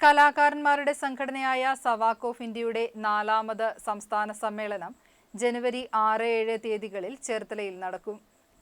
കലാകാരന്മാരുടെ സംഘടനയായ സവാക്ക് ഓഫ് ഇന്ത്യയുടെ നാലാമത് സംസ്ഥാന സമ്മേളനം ജനുവരി ആറ് ഏഴ് തീയതികളിൽ ചേർത്തലയിൽ നടക്കും.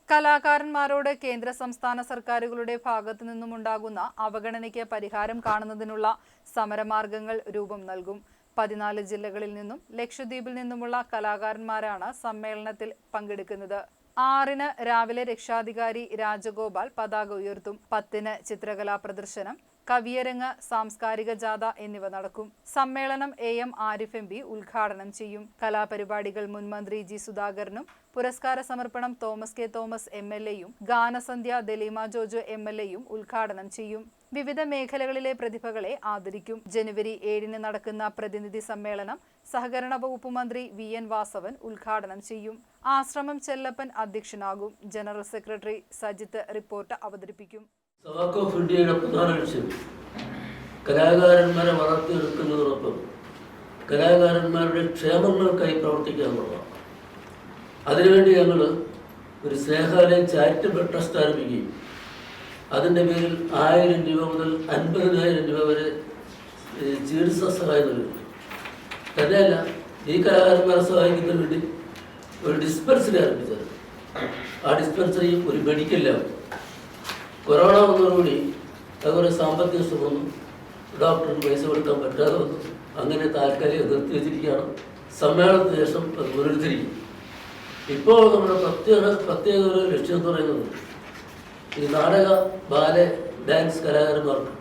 കലാകാരന്മാരോട് കേന്ദ്ര സംസ്ഥാന സർക്കാരുകളുടെ ഭാഗത്തു നിന്നുമുണ്ടാകുന്ന അവഗണനയ്ക്ക് പരിഹാരം കാണുന്നതിനുള്ള സമരമാർഗങ്ങൾ രൂപം നൽകും. പതിനാല് ജില്ലകളിൽ നിന്നും ലക്ഷദ്വീപിൽ നിന്നുമുള്ള കലാകാരന്മാരാണ് സമ്മേളനത്തിൽ പങ്കെടുക്കുന്നത്. ആറിന് രാവിലെ രക്ഷാധികാരി രാജഗോപാൽ പതാക ഉയർത്തും. പത്തിന് ചിത്രകലാ പ്രദർശനം കവിയരങ്ങ് സാംസ്കാരിക ജാഥ എന്നിവ നടക്കും. സമ്മേളനം A M Arif M P ഉദ്ഘാടനം ചെയ്യും. കലാപരിപാടികൾ മുൻമന്ത്രി ജി സുധാകരനും പുരസ്കാര സമർപ്പണം Thomas K Thomas M L എയും ഗാനസന്ധ്യ ദലീമ ജോജോ എം എൽ എയും ഉദ്ഘാടനം ചെയ്യും. വിവിധ മേഖലകളിലെ പ്രതിഭകളെ ആദരിക്കും. ജനുവരി ഏഴിന് നടക്കുന്ന പ്രതിനിധി സമ്മേളനം സഹകരണ വകുപ്പ് മന്ത്രി വി എൻ വാസവൻ ഉദ്ഘാടനം ചെയ്യും. ആശ്രമം ചെല്ലപ്പൻ അധ്യക്ഷനാകും. ജനറൽ സെക്രട്ടറി സജിത്ത് റിപ്പോർട്ട് അവതരിപ്പിക്കും. ലക്ഷ്യം കലാകാരന്മാരെ വളർത്തിയെടുക്കുന്നതോടൊപ്പം കലാകാരന്മാരുടെ ക്ഷേമങ്ങൾക്കായി പ്രവർത്തിക്കാൻ എന്നുള്ളതാണ്. അതിനുവേണ്ടി ഞങ്ങൾ ഒരു സ്നേഹാലയം ചാരിറ്റബിൾ ട്രസ്റ്റ് ആരംഭിക്കുകയും അതിന്റെ പേരിൽ ആയിരം രൂപ മുതൽ അൻപതിനായിരം രൂപ വരെ ചികിത്സാ സഹായം നൽകുന്നു തന്നെയല്ല ഈ കലാകാരന്മാരെ സഹായിക്കുന്നതിന് വേണ്ടി ഒരു ഡിസ്പെൻസറി ആരംഭിച്ചത്. ആ ഡിസ്പെൻസറി ഒരു മെഡിക്കൽ ലാബ് കൊറോണ വന്നതോടുകൂടി അതുപോലെ സാമ്പത്തിക നഷ്ടം വന്നു ഡോക്ടറിന് പൈസ കൊടുക്കാൻ പറ്റാതെ വന്നു. അങ്ങനെ താൽക്കാലിക നിർത്തി വെച്ചിരിക്കുകയാണ്. സമ്മേളനത്തിന് ശേഷം അത് പുനരുദ്ധരിക്കും. ഇപ്പോൾ നമ്മുടെ പ്രത്യേക പ്രത്യേക ഒരു ലക്ഷ്യം എന്ന് പറയുന്നത് ഈ നാടക ബാല ഡാൻസ് കലാകാരന്മാർക്ക്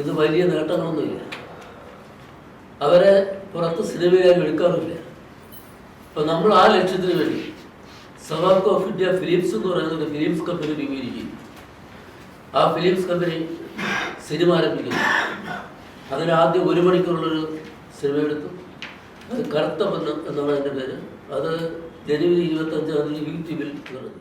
ഇത് വലിയ നേട്ടങ്ങളൊന്നുമില്ല. അവരെ പുറത്ത് സിനിമയായി എടുക്കാറില്ല. അപ്പം നമ്മൾ ആ ലക്ഷ്യത്തിന് വേണ്ടി സവാക്ക് ഓഫ് ഇന്ത്യ ഫിലിംസ് എന്ന് പറയുന്ന ഒരു ഫിലിംസ് കമ്പനി രൂപീകരിക്കും ആ ഫിലിംസ് കമ്പനി സിനിമ ആരംഭിക്കുന്നു. അതിന് ആദ്യം ഒരു മണിക്കൂറുള്ളൊരു സിനിമ എടുത്തു. അത് കറുത്ത ബന്ധം എന്നാണ് അതിന്റെ പേര്. അത് ജനുവരി ഇരുപത്തഞ്ചാം തീയതി യൂട്യൂബിൽ നടന്നു